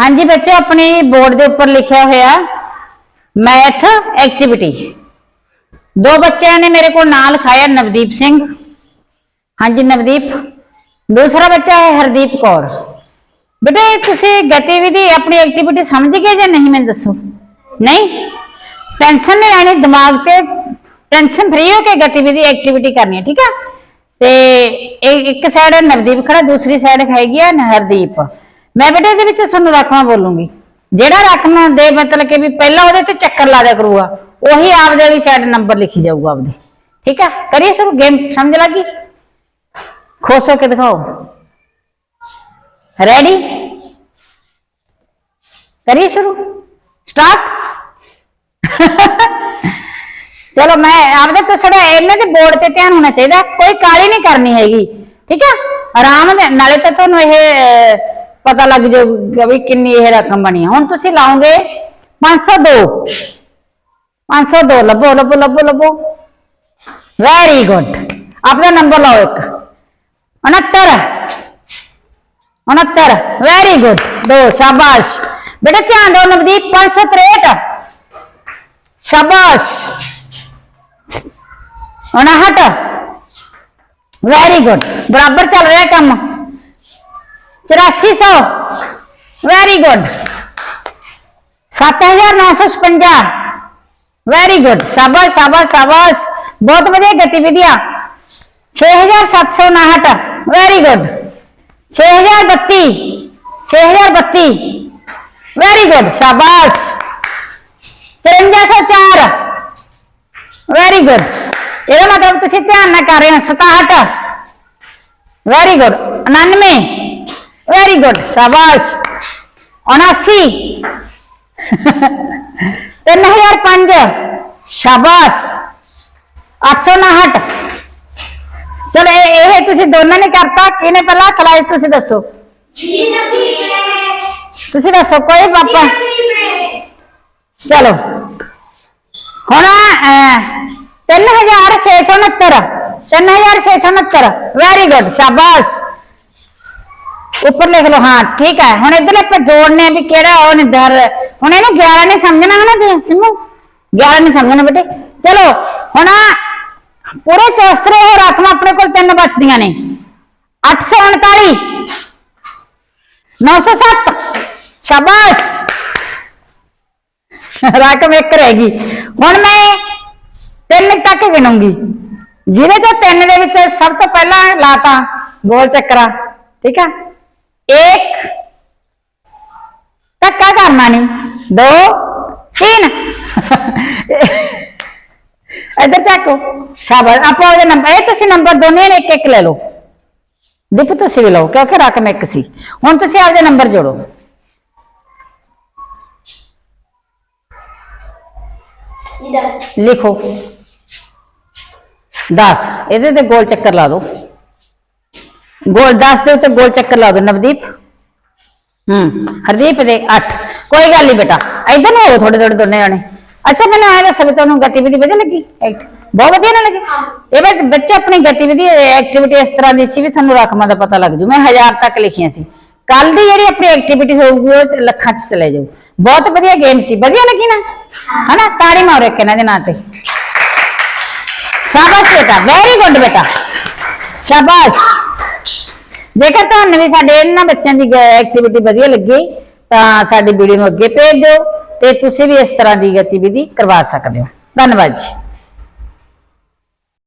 ਹਾਂਜੀ ਬੱਚੇ, ਆਪਣੀ ਬੋਰਡ ਦੇ ਉੱਪਰ ਲਿਖਿਆ ਹੋਇਆ ਮੈਥ ਐਕਟੀਵਿਟੀ। ਦੋ ਬੱਚਿਆਂ ਨੇ ਮੇਰੇ ਕੋਲ ਨਾਂ ਲਿਖਾਇਆ, ਨਵਦੀਪ ਸਿੰਘ। ਹਾਂਜੀ, ਨਵਦੀਪ। ਦੂਸਰਾ ਬੱਚਾ ਹੈ ਹਰਦੀਪ ਕੌਰ। ਬੇਟੇ, ਤੁਸੀਂ ਗਤੀਵਿਧੀ ਆਪਣੀ ਐਕਟੀਵਿਟੀ ਸਮਝ ਗਏ ਜਾਂ ਨਹੀਂ, ਮੈਨੂੰ ਦੱਸੋ? ਨਹੀਂ? ਟੈਨਸ਼ਨ ਨਹੀਂ ਲੈਣੀ, ਦਿਮਾਗ ਤੇ ਟੈਨਸ਼ਨ ਫ੍ਰੀ ਹੋ ਕੇ ਗਤੀਵਿਧੀ ਐਕਟੀਵਿਟੀ ਕਰਨੀ ਹੈ, ਠੀਕ ਹੈ? ਤੇ ਇੱਕ ਸਾਈਡ ਨਵਦੀਪ ਖੜਾ, ਦੂਸਰੀ ਸਾਈਡ ਹੈਗੀ ਹੈ ਹਰਦੀਪ। ਮੈਂ ਬੇਟੇ ਇਹਦੇ ਵਿੱਚ ਤੁਹਾਨੂੰ ਰੱਖਣਾ ਬੋਲੂੰਗੀ। ਜਿਹੜਾ ਰੱਖਣਾ ਦੇ ਮਤਲਬ ਕਿ ਵੀ ਪਹਿਲਾਂ ਉਹਦੇ ਤੇ ਚੱਕਰ ਲਾ ਦਿਆ ਕਰੂਗਾ, ਉਹੀ ਆਪਦੇ ਵਾਲੀ ਸਾਈਡ ਨੰਬਰ ਲਿਖੀ ਜਾਊਗਾ ਆਪਦੇ। ਠੀਕ ਹੈ ਕਰੀਏ ਸ਼ੁਰੂ? ਗੇਮ ਸਮਝ ਲੱਗੀ? ਖੁਸ਼ ਹੋ ਕੇ ਦਿਖਾਓ। ਰੈਡੀ ਕਰੀਏ ਸ਼ੁਰੂ? ਸਟਾਰਟ ਚਲੋ ਮੈਂ ਆਪਦੇ ਤੋਂ ਥੋੜਾ ਇਹਨਾਂ ਦੇ ਬੋਰਡ ਤੇ ਧਿਆਨ ਹੋਣਾ ਚਾਹੀਦਾ। ਕੋਈ ਕਾਲੀ ਨਹੀਂ ਕਰਨੀ ਹੈਗੀ। ਠੀਕ ਹੈ ਆਰਾਮ ਦੇ, ਨਾਲੇ ਤਾਂ ਤੁਹਾਨੂੰ ਇਹ ਪਤਾ ਲੱਗ ਜਾਊਗਾ ਵੀ ਕਿੰਨੀ ਇਹ ਰਕਮ ਬਣੀ ਹੈ ਹੁਣ ਤੁਸੀਂ ਲਾਓਗੇ 502 502 ਲੱਭੋ ਲੱਭੋ ਲੱਭੋ ਲੱਭੋ ਵੈਰੀ ਗੁੱਡ ਆਪਣਾ ਨੰਬਰ ਲਾਓ ਇੱਕ 69 69 ਵੈਰੀ ਗੁੱਡ ਦੋ ਸ਼ਾਬਾਸ਼ ਬੇਟਾ ਧਿਆਨ ਦਿਓ ਨਵਦੀਪ 563 ਸ਼ਾਬਾਸ਼ 59 ਵੈਰੀ ਗੁੱਡ ਬਰਾਬਰ ਚੱਲ ਰਿਹਾ ਕੰਮ 8400 ਵੈਰੀ ਗੁੱਡ 7956 ਵੈਰੀ ਗੁੱਡ ਸ਼ਾਬਾਸ਼ ਸ਼ਾਬਾਸ਼ ਸ਼ਾਬਾਸ਼ ਬਹੁਤ ਵਧੀਆ ਗਤੀਵਿਧੀਆਂ 6759 ਵੈਰੀ ਗੁੱਡ 6032 6032 ਵੈਰੀ ਗੁੱਡ ਸ਼ਾਬਾਸ਼ 5304 ਵੈਰੀ ਗੁੱਡ ਇਹਦਾ ਮਤਲਬ ਤੁਸੀਂ ਧਿਆਨ ਨਾਲ ਕਰ ਰਹੇ ਹੋ 67 ਵੈਰੀ ਗੁੱਡ 99 वेरी गुड शाबाश उनासी तीन हज़ार पाँच शाबाश अठ सौ उनाहठ चलो यह दोनों ने करता, किने पहला? कलाई तुम दसो तुम दसो कोई पापा? चलो। हम तीन हज़ार छे सौ उनहत्तर तीन हज़ार छे सौ उनहत्तर वेरी गुड शाबाश ਉੱਪਰ ਲਿਖ ਲਓ ਹਾਂ ਠੀਕ ਹੈ ਹੁਣ ਇਧਰ ਆਪਾਂ ਜੋੜਨੇ ਆ ਵੀ ਕਿਹੜਾ ਉਹ ਨਿਧਰ ਹੁਣ ਇਹਨੂੰ 11 ਨਹੀਂ ਸਮਝਣਾ ਹਨਾ ਤੇ ਸਿਮੂ 11 ਨਹੀਂ ਸਮਝਣਾ ਬੇਟੇ ਚਲੋ ਹੁਣ ਪੂਰੇ ਚੌਸਤਰੇ ਹੋ ਰੱਖਣਾ ਆਪਣੇ ਕੋਲ ਤਿੰਨ ਬਚਦੀਆਂ ਨੇ 839 907 ਸ਼ਾਬਾਸ਼ ਰਕਮ ਇੱਕ ਰਹਿ ਗਈ ਹੁਣ ਮੈਂ ਤਿੰਨ ਤੱਕ ਗਿਣੂੰਗੀ ਜਿਹਦੇ ਚੋਂ ਤਿੰਨ ਦੇ ਵਿੱਚ ਸਭ ਤੋਂ ਪਹਿਲਾਂ ਲਾਤਾ ਗੋਲ ਚੱਕਰਾ ਠੀਕ ਆ ਇੱਕ ਧੱਕਾ ਕਰਨਾ ਨਹੀਂ ਦੋ ਤਿੰਨ ਇੱਧਰ ਚੱਕੋ ਸ਼ਾਬਾਸ਼ ਆਪੋ ਉਹਦੇ ਨੰਬਰ ਇਹ ਤੁਸੀਂ ਨੰਬਰ ਦੋਨੇ ਨੇ ਇੱਕ ਇੱਕ ਲੈ ਲਓ ਦੀਪ ਤੁਸੀਂ ਵੀ ਲਓ ਕਿਉਂਕਿ ਰਕਮ ਇੱਕ ਸੀ ਹੁਣ ਤੁਸੀਂ ਆਪਦੇ ਨੰਬਰ ਜੋੜੋ ਲਿਖੋ 10 ਇਹਦੇ ਤੇ ਗੋਲ ਚੱਕਰ ਲਾ ਦਿਓ ਗੋਲ 10 ਦੇ ਉੱਤੇ ਗੋਲ ਚੱਕਰ ਲਾ ਦਿਓ ਨਵਦੀਪ। ਹੂੰ, ਹਰਦੀਪ ਦੇ 8 ਕੋਈ ਗੱਲ ਨਹੀਂ ਬੇਟਾ, ਇਧਰ ਨੂੰ ਹੋ ਥੋੜੇ ਥੋੜੇ ਦੋਨੇ ਜਾਣੇ। ਅੱਛਾ, ਮੈਨੂੰ ਆਇਆ ਦੱਸ ਵੀ ਤੁਹਾਨੂੰ ਗਤੀਵਿਧੀ ਵਧੀਆ ਲੱਗੀ? ਬਹੁਤ ਵਧੀਆ ਨਾ ਲੱਗੀ? ਇਹ ਵਿੱਚ ਬੱਚੇ ਆਪਣੀ ਗਤੀਵਿਧੀ ਐਕਟੀਵਿਟੀ ਇਸ ਤਰ੍ਹਾਂ ਦੀ ਸੀ ਵੀ ਤੁਹਾਨੂੰ ਰਕਮਾਂ ਦਾ ਪਤਾ ਲੱਗ ਜੂ। ਮੈਂ ਹਜ਼ਾਰ ਤੱਕ ਲਿਖੀਆਂ ਸੀ। ਕੱਲ ਦੀ ਜਿਹੜੀ ਆਪਣੀ ਐਕਟੀਵਿਟੀ ਹੋਊਗੀ, ਉਹ ਲੱਖਾਂ ਚ ਚਲੇ ਜਾਊ। ਬਹੁਤ ਵਧੀਆ ਗੇਮ ਸੀ। ਵਧੀਆ ਲੱਗੀ ਨਾ? ਹਨਾ? ਤਾੜੀ ਮਾਰੋ ਇੱਕ ਇਹਨਾਂ ਦੇ ਨਾਂ ਤੇ। ਸ਼ਾਬਾਸ਼ ਬੇਟਾ। ਵੈਰੀ ਗੁੱਡ ਬੇਟਾ। ਸ਼ਾਬਾਸ਼। ਜੇਕਰ ਤੁਹਾਨੂੰ ਵੀ ਸਾਡੇ ਇਹਨਾਂ ਬੱਚਿਆਂ ਦੀ ਐਕਟੀਵਿਟੀ ਵਧੀਆ ਲੱਗੀ, ਤਾਂ ਸਾਡੀ ਵੀਡੀਓ ਨੂੰ ਅੱਗੇ ਭੇਜ ਦਿਓ ਤੇ ਤੁਸੀਂ ਵੀ ਇਸ ਤਰ੍ਹਾਂ ਦੀ ਗਤੀਵਿਧੀ ਕਰਵਾ ਸਕਦੇ ਹੋ। ਧੰਨਵਾਦ ਜੀ।